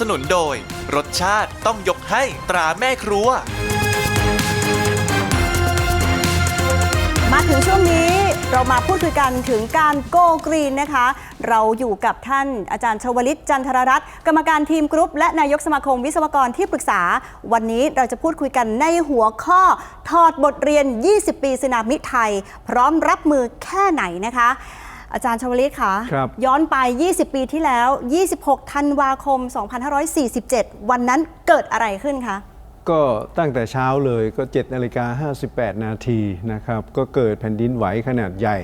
สนุนโดย รสชาติต้องยกให้ตราแม่ครัว มาถึงช่วงนี้เรามาพูดคุยกันถึงการโกกรีนนะคะ เราอยู่กับท่านอาจารย์ชวลิตจันทรรัตน์กรรมการทีมกรุ๊ป และนายกสมาคมวิศวกรที่ปรึกษา วันนี้เราจะพูดคุยกันในหัวข้อ ถอดบทเรียน 20 ปีสึนามิไทย พร้อมรับมือแค่ไหนนะคะ อาจารย์ชวลิตคะครับ ย้อนไป 20 ปีที่แล้ว 26 ธันวาคม 2547 วันนั้นเกิดอะไรขึ้นคะ ก็ตั้งแต่เช้าเลยก็7นาฬิกา58 นาทีนะครับ ก็เกิดแผ่นดินไหวขนาดใหญ่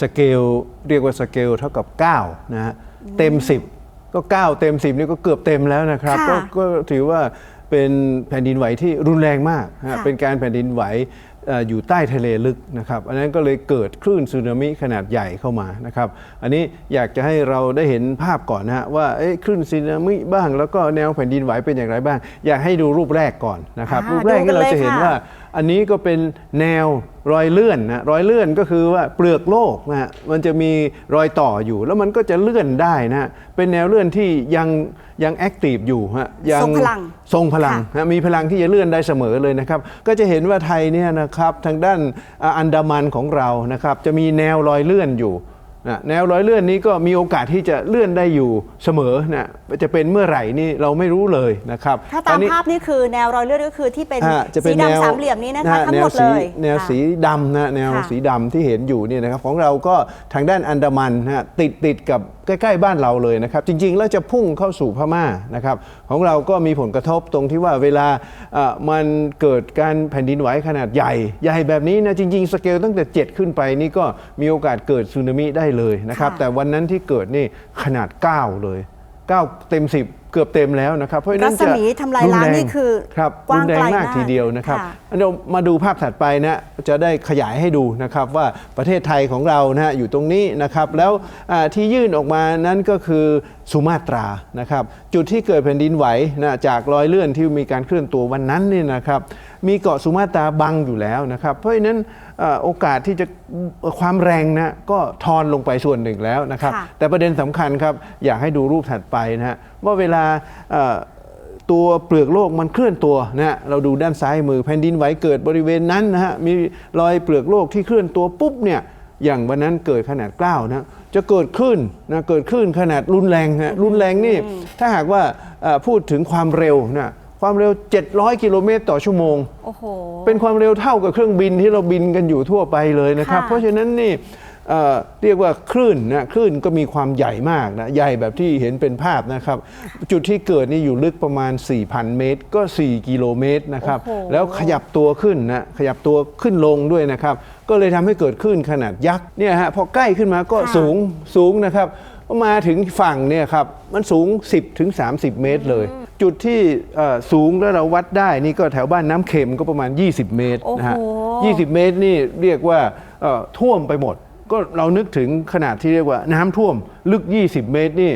สเกลเรียกว่าสเกลเท่ากับ 9 นะฮะ เต็ม 10 ก็ 9 เต็ม 10 นี่ก็เกือบเต็มแล้วนะครับ ค่ะก็ก็ถือว่าเป็นแผ่นดินไหวที่รุนแรงมากนะฮะค่ะ เป็นการแผ่นดินไหวเอ่ออยู่ใต้ทะเลลึกนะครับ อันนั้นก็เลยเกิดคลื่นสึนามิขนาดใหญ่เข้ามานะครับ อันนี้อยากจะให้เราได้เห็นภาพก่อนนะฮะว่าเอ๊ะคลื่นสึนามิบ้าง แล้วก็แนวแผ่นดินไหวเป็นอย่างไรบ้าง อยากให้ดูรูปแรกก่อนนะครับอ่ารูปแรกดูกัที่นเราเลยจะเห็นค่ะว่า อันนี้ก็เป็นแนวรอยเลื่อนนะรอยเลื่อนก็คือว่าเปลือกโลกนะฮะมันจะมีรอยต่ออยู่ แล้วมันก็จะเลื่อนได้นะฮะเป็นแนวเลื่อนที่ยังยังแอคทีฟอยู่ฮะยัทรงพลังทรงพลังค่ะนะมีพลังที่จะเลื่อนได้เสมอเลยนะครับ ก็จะเห็นว่าไทยเนี่ยนะครับทางด้านอ่าอันดามันของเรานะครับจะมีแนวรอยเลื่อนอยู่ นะแนวรอยเลื่อนนี้ก็มีโอกาสที่จะเลื่อนได้อยู่เสมอนะจะเป็นเมื่อไหร่นี่เราไม่รู้เลยนะครับถ้าตามอันนี้ภาพนี่คือแนวรอยเลื่อนก็คือที่เป็นอ่าจะเป็สีนแนวดำสามเหลี่ยมนี้นะคะฮทั้งหมดเลยแนวค่ะสีดำนะแนวค่ะสีดำที่เห็นอยู่เนี่ยนะครับของเราก็ทางด้านอันดามันนะฮะติดติดกับใกล้ๆบ้านเราเลยนะครับจริงๆแล้วจะพุ่งเข้าสู่พม่านะครับของเราก็มีผลกระทบตรงที่ว่าเวลามันเกิดการแผ่นดินไหวขนาดใหญ่ ใหญ่แบบนี้นะจริงๆ สเกลตั้งแต่ 7 ขึ้นไปนี่ก็มีโอกาสเกิดสึนามิได้เลยนะครับแต่วันนั้นที่เกิดนี่ขนาด 9 เลย 9 เต็ม 10 เกือบเต็มแล้วนะครับ เพราะฉะนั้นจะรัศมีทำลายล้างรุแรงนี่คือครับกว้างรุนแรงไกลมากมากทีเดียวนะครับค่ะเรามาดูภาพถัดไปนะจะได้ขยายให้ดูนะครับว่าประเทศไทยของเรานะฮะอยู่ตรงนี้นะครับ แล้วอ่าที่ยื่นออกมานั้นก็คือสุมาตรานะครับจุดที่เกิดแผ่นดินไหวนะจากรอยเลื่อนที่มีการเคลื่อนตัววันนั้นนี่นะครับมีเกาะสุมาตราบังอยู่แล้วนะครับเพราะฉะนั้นอ่าโอกาสที่จะความแรงนะก็ทอนลงไปส่วนหนึ่งแล้วนะครับค่ะแต่ประเด็นสำคัญครับอยากให้ดูรูปถัดไปนะฮะว่าเวลาเอ่อตัวเปลือกโลกมันเคลื่อนตัวนะฮะเราดูด้านซ้ายมือแผ่นดินไหวเกิดบริเวณนั้นนะฮะมีรอยเปลือกโลกที่เคลื่อนตัวปุ๊บเนี่ย อย่างวันนั้นเกิดขนาดเกล้านะจะเกิดขึ้นนะเกิดขึ้นขนาดรุนแรงนะรุนแรงนี่ถ้าหากว่าเอ่อพูดถึงความเร็วนะความเร็ว 700 กิโลเมตรต่อชั่วโมงโอ้โหเป็นความเร็วเท่ากับเครื่องบินที่เราบินกันอยู่ทั่วไปเลยนะครับค่ะเพราะฉะนั้นนี่ เอ่อเรียกว่าคลื่นนะคลื่นก็มีความใหญ่มากนะใหญ่แบบที่เห็นเป็นภาพนะครับ จุดที่เกิดนี่อยู่ลึกประมาณ 4,000 เมตร ก็ 4 กิโลเมตรนะครับโอ้โหแล้วขยับตัวขึ้นนะขยับตัวขึ้นลงด้วยนะครับ ก็เลยทำให้เกิดคลื่นขนาดยักษ์เนี่ยฮะพอใกล้ขึ้นมาก็ค่ะสูงสูงนะครับพอมาถึงฝั่งเนี่ยครับมันสูง 10ถึง30 เมตรเลย จุดที่เอ่อสูงแล้วเราวัดได้นี่ก็แถวบ้านน้ำเค็มก็ประมาณ 20 เมตรนะฮะโอ้โห20 เมตรนี่เรียกว่าเอ่อท่วมไปหมด ก็เรานึกถึงขนาดที่เรียกว่าน้ำท่วมลึก 20 เมตรนี่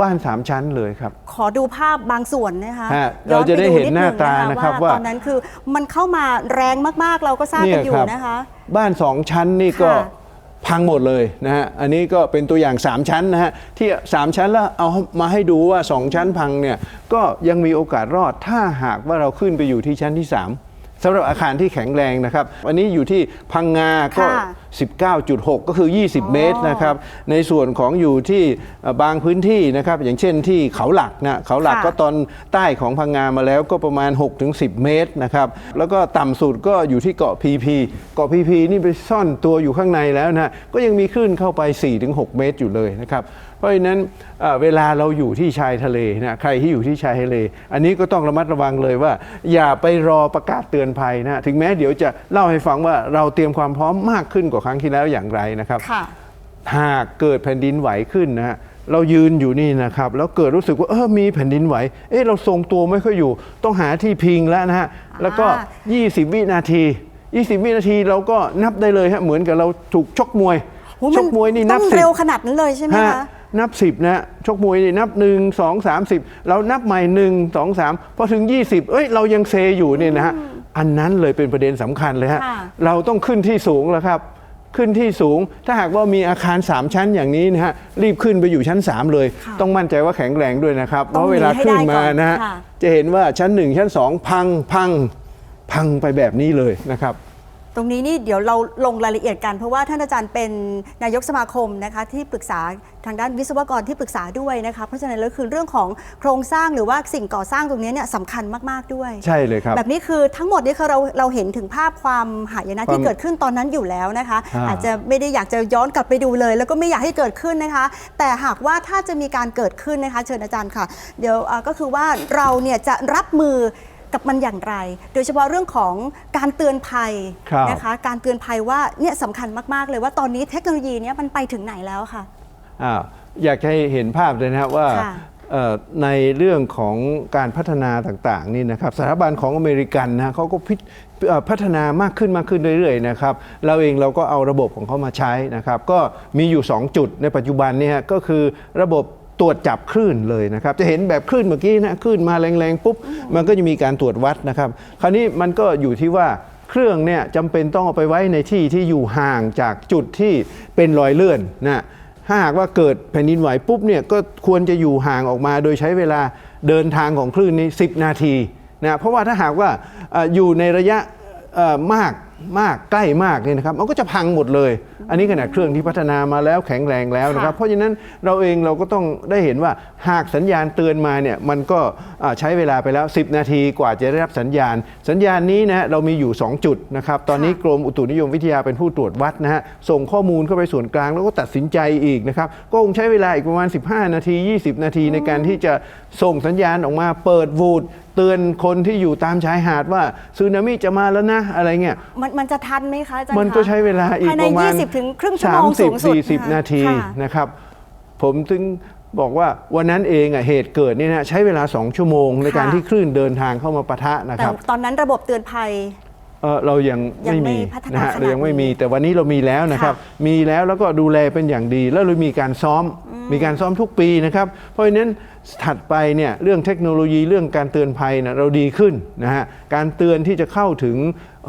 บ้าน 3 ชั้นเลยครับ ขอดูภาพบางส่วนนะคะฮะย้อนเราจะได้ปเห็นหน้าตาดงนะครับว่าว่า ตอนนั้นคือมันเข้ามาแรงมากๆเราก็ทราบกันอยู่นะคะ บ้านสองชั้นนี่ก็ค่ะพังหมดเลยนะฮะ อันนี้ก็เป็นตัวอย่าง 3 ชั้นนะฮะ ที่ 3 ชั้นแล้วเอามาให้ดูว่า 2 ชั้นพังเนี่ยก็ยังมีโอกาสรอดถ้าหากว่าเราขึ้นไปอยู่ที่ชั้นที่ 3สำหรับอาคารที่แข็งแรงนะครับ อันนี้อยู่ที่พังงาก็ ค่ะ 19.6 ก็คือ 20 เมตรนะครับ ในส่วนของอยู่ที่เอ่อบางพื้นที่นะครับ อย่างเช่นที่เขาหลักนะเขาหลักค่ะก็ตอนใต้ของพังงามาแล้วก็ประมาณ 6-10 เมตรนะครับ แล้วก็ต่ำสุดก็อยู่ที่เกาะพีพีเกาะพีพีนี่ไปซ่อนตัวอยู่ข้างในแล้วนะก็ยังมีคลื่นเข้าไป 4-6 เมตรอยู่เลยนะครับเพราะฉะนั้นเอ่อเวลาเราอยู่ที่ชายทะเลนะใครที่อยู่ที่ชายทะเล อันนี้ก็ต้องระมัดระวังเลยว่า อย่าไปรอประกาศเตือนภัยนะถึงแม้เดี๋ยวจะเล่าให้ฟังว่าเราเตรียมความพร้อมมากขึ้นกว่าครั้งที่แล้วอย่างไรนะครับค่ะหากเกิดแผ่นดินไหวขึ้นนะฮะเรายืนอยู่นี่นะครับแล้วเกิดรู้สึกว่าเออมีแผ่นดินไหว เอ๊ะเราทรงตัวไม่ค่อยอยู่ ต้องหาที่พิงแล้วนะฮะแล้วก็ 20 วินาที 20 วินาทีเราก็นับได้เลยฮะเหมือนกับเราถูกชกมวยโอ้ชกมวยนี่นับต้องสิบเร็วขนาดนั้นเลยใช่ไหมฮะคะนับ 10นะชกมวยนี่นับ 1 2 3 10เรานับใหม่ 1 2 3 พอถึง 20 เอ้ยเรายังเซอยู่เนี่ยนะฮะอันนั้นเลยเป็นประเด็นสำคัญเลยฮะค่ะเราต้องขึ้นที่สูงแล้วครับ ขึ้นที่สูง ถ้าหากว่ามีอาคาร 3 ชั้นอย่างนี้นะฮะรีบขึ้นไปอยู่ชั้น 3 เลย ค่ะต้องมั่นใจว่าแข็งแรงด้วยนะครับ เพต้องราะเวลาหนีให้ขึ้นได้มาก่อนนะฮะค่ะ จะเห็นว่าชั้น 1 ชั้น 2 พังพังพังไปแบบนี้เลยนะครับ ตรงนี้นี่เดี๋ยวเราลงรายละเอียดกัน เพราะว่าท่านอาจารย์เป็นนายกสมาคมนะคะที่ปรึกษาทางด้านวิศวกรที่ปรึกษาด้วยนะคะเพราะฉะนั้นแล้วคือเรื่องของโครงสร้างหรือว่าสิ่งก่อสร้างตรงนี้เนี่ยสำคัญมากๆด้วย ใช่เลยครับ แบบนี้คือทั้งหมดนี่คือเราเราเห็นถึงภาพความหายนะความที่เกิดขึ้นตอนนั้นอยู่แล้วนะคะอ่าอาจจะไม่ได้อยากจะย้อนกลับไปดูเลย แล้วก็ไม่อยากให้เกิดขึ้นนะคะ แต่หากว่าถ้าจะมีการเกิดขึ้นนะคะ เชิญอาจารย์ค่ะ เดี๋ยวอ่าก็คือว่าเราเนี่ยจะรับมือ กับมันอย่างไร โดยเฉพาะเรื่องของการเตือนภัยครับ นะคะการเตือนภัยว่าเนี่ยสำคัญมาก ๆ เลยว่าตอนนี้เทคโนโลยีเนี้มันไปถึงไหนแล้วค่ะ อ้าวอยากให้เห็นภาพเลยนะครับว่าค่ะเอ่อในเรื่องของการพัฒนาต่างๆนี่นะครับสถาบันของอเมริกันนะเขาก็พิเอ่อพัฒนามากขึ้นมากขึ้นเรื่อยๆนะครับเราเองเราก็เอาระบบของเขามาใช้นะครับก็มีอยู่ 2 จุดในปัจจุบันเนี่ยก็คือระบบ ตรวจจับคลื่นเลยนะครับ จะเห็นแบบคลื่นเมื่อกี้นะคลื่นมาแรงๆปุ๊บมันก็จะมีการตรวจวัดนะครับ คราวนี้มันก็อยู่ที่ว่าเครื่องเนี่ยจำเป็นต้องเอาไปไว้ในที่ที่อยู่ห่างจากจุดที่เป็นรอยเลื่อนนะถ้าหากว่าเกิดแผ่นดินไหวปุ๊บเนี่ยก็ควรจะอยู่ห่างออกมา โดยใช้เวลาเดินทางของคลื่นนี้ 10 นาทีนะเพราะว่าถ้าหากว่าเอ่ออยู่ในระยะเอ่อมาก มากใกล้มากเนี่ยนะครับมันก็จะพังหมดเลย อันนี้ขนาดเครื่องที่พัฒนามาแล้วแข็งแรงแล้วนะครับ ค่ะ เพราะฉะนั้นเราเองเราก็ต้องได้เห็นว่าหากสัญญาณเตือนมาเนี่ยมันก็อ่าใช้เวลาไปแล้ว 10 นาทีกว่าจะได้รับสัญญาณ สัญญาณนี้นะฮะเรามีอยู่ 2 จุดนะครับ ตอนนี้กรมอุตุนิยมวิทยาเป็นผู้ตรวจวัดนะฮะส่งข้อมูลเข้าไปส่วนกลางแล้วก็ตัดสินใจอีกนะครับ ก็คงใช้เวลาอีกประมาณ 15 นาที 20 นาทีในการที่จะส่งสัญญาณออกมาเปิดวูดเตือนคนที่อยู่ตามชายหาดว่าสึนามิจะมาแล้วนะอะไรเงี้ยมันมันจะทันไหมคะอาจารย์มันก็คะใช้เวลาอีกภายในประมาณ20ถึงครึ่งชั่วโมงสูงสุด30 40นาทีค่ะนะครับ ผมถึงบอกว่าวันนั้นเองอะเหตุเกิดเนี่ยนะใช้เวลา 2 ชั่วโมงในการค่ะที่คลื่นเดินทางเข้ามาปะทะนะแต่ครับตอนนั้นระบบเตือนภัยเอ่อเรายังยังไม่ไม่มีพัฒนานะฮะขนาดเรายังไม่มีนี้แต่วันนี้เรามีแล้วนะครับค่ะมีแล้วแล้วก็ดูแลเป็นอย่างดี แล้วเรามีการซ้อมมีการซ้อมทุกปีนะครับ เพราะฉะนั้นถัดไปเนี่ยเรื่องเทคโนโลยีเรื่องการเตือนภัยนะเราดีขึ้นนะฮะการเตือนที่จะเข้าถึง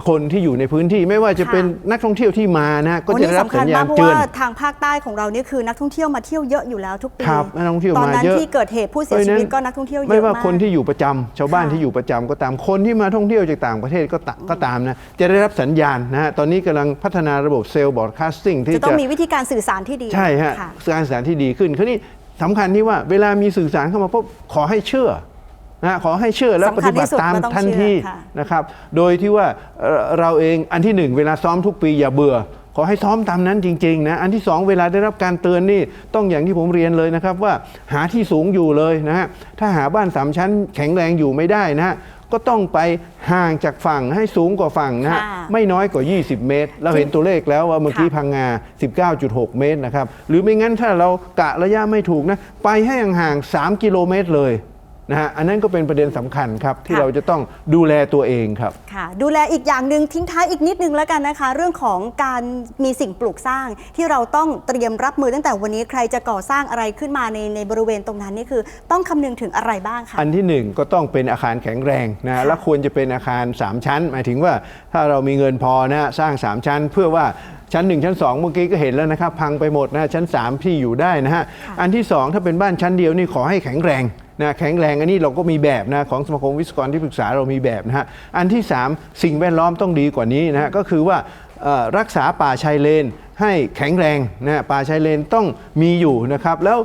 คนที่อยู่ในพื้นที่ไม่ว่าจะค่ะเป็นนักท่องเที่ยวที่มานะฮะก็โอ้จะนี่ได้รับสำคัสัญญญาณมากเพราะเตือนว่าทางภาคใต้ของเรานี่คือนักท่องเที่ยวมาเที่ยวเยอะอยู่แล้วทุกปีครับนักท่องเที่ยวตอนมานั้นเยอะที่เกิดเหตุผู้เสียชีวิตก็นักท่องเที่ยวเยอะไม่ว่าากคนที่อยู่ประจำชาวบ้านค่ะที่อยู่ประจำก็ตามคนที่มาท่องเที่ยวจากต่างประเทศก็ตะก็ตามนะจะได้รับสัญญาณนะฮะตอนนี้กำลังพัฒนาระบบเซลล์บอร์ดคาสติ้งที่จะต้อจะงมีวิธีการสื่อสารที่ดีใช่ฮะค่การสื่อสารที่ดีขึ้นคราวนี้ สำคัญที่ว่าเวลามีสื่อสารเข้ามาปุ๊บขอให้เชื่อนะขอให้เชื่อแล้วสำปคัญฏิบัที่ติสุดตามก็ต้องทันเชื่อทีค่ะนะครับ โดยที่ว่าเอ่อเราเองอันที่หนึ่งเวลาซ้อมทุกปีอย่าเบื่อ ขอให้ซ้อมตามนั้นจริงๆนะอันที่สองเวลาได้รับการเตือนนี่ต้องอย่างที่ผมเรียนเลยนะครับว่าหาที่สูงอยู่เลยนะฮะถ้าหาบ้านสามชั้นแข็งแรงอยู่ไม่ได้นะฮะ ก็ต้องไปห่างจากฝั่งให้สูงกว่าฝั่งนะฮะค่ะไม่น้อยกว่า 20 เมตร เราเห็นตัวเลขแล้วว่าเมื่อกี้ค่ะพังงา 19.6 เมตรนะครับ หรือไม่งั้นถ้าเรากะระยะไม่ถูกนะ ไปให้ห่างๆ3กิโลเมตรเลย นะฮะอันนั้นก็เป็นประเด็นสำคัญครับ ที่ค่ะ เราจะต้องดูแลตัวเองครับ ค่ะ ดูแลอีกอย่างหนึ่งทิ้งท้ายอีกนิดนึงแล้วกันนะคะ เรื่องของการมีสิ่งปลูกสร้าง ที่เราต้องเตรียมรับมือตั้งแต่วันนี้ใครจะก่อสร้างอะไรขึ้นมาในในบริเวณตรงนั้นนี่คือ ต้องคำนึงถึงอะไรบ้างคะ อันที่หนึ่งก็ต้องเป็นอาคารแข็งแรงนะค่ะและควรจะเป็นอาคาร 3 ชั้น หมายถึงว่าถ้าเรามีเงินพอนะสร้าง 3 ชั้น เพื่อว่า ชั้น 1 ชั้น 2 เมื่อกี้ก็เห็นแล้วนะครับพังไปหมดนะชั้น 3 ที่อยู่ได้นะฮะอันที่ 2 ถ้าเป็นบ้านชั้นเดียวนี่ขอให้แข็งแรงนะแข็งแรงอันนี้เราก็มีแบบนะของสมาคมวิศวกรที่ปรึกษาเรามีแบบนะฮะอันที่ 3 สิ่งแวดล้อมต้องดีกว่านี้นะฮะก็คือว่าเอ่อรักษาป่าชายเลนให้แข็งแรงนะฮะป่าชายเลนต้องมีอยู่นะครับแล้ว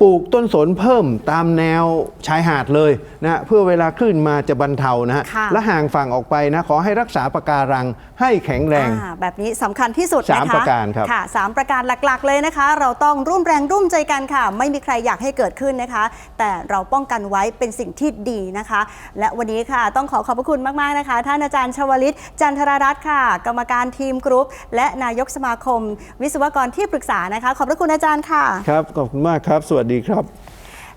ปลูกต้นสนเพิ่มตามแนวชายหาดเลยนะเพื่อเวลาคลื่นมาจะบรรเทานะฮะค่ะ และห่างฝั่งออกไปนะขอให้รักษาปะการังให้แข็งแรง อ่าแบบนี้สำคัญที่สุดนะคะสามประการครับ ค่ะสามประการหลักๆเลยนะคะ เราต้องร่วมแรงร่วมใจกันค่ะ ไม่มีใครอยากให้เกิดขึ้นนะคะ แต่เราป้องกันไว้เป็นสิ่งที่ดีนะคะ และวันนี้ค่ะต้องขอขอบพระคุณมากๆนะคะ ท่านอาจารย์ชวลิต จันทรรัตน์ค่ะ กรรมการทีมกรุ๊ป และนายกสมาคม วิศวกรที่ปรึกษานะคะ ขอบพระคุณอาจารย์ค่ะ ครับขอบคุณมากครับสวัสดีครับ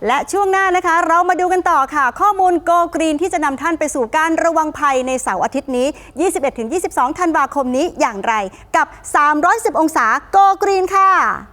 และช่วงหน้านะคะ เรามาดูกันต่อค่ะ ข้อมูลโกกรีนที่จะนำท่านไปสู่การระวังภัยในเสาร์อาทิตย์นี้ 21-22 ธันวาคมนี้อย่างไร กับ 310 องศาโกกรีนค่ะ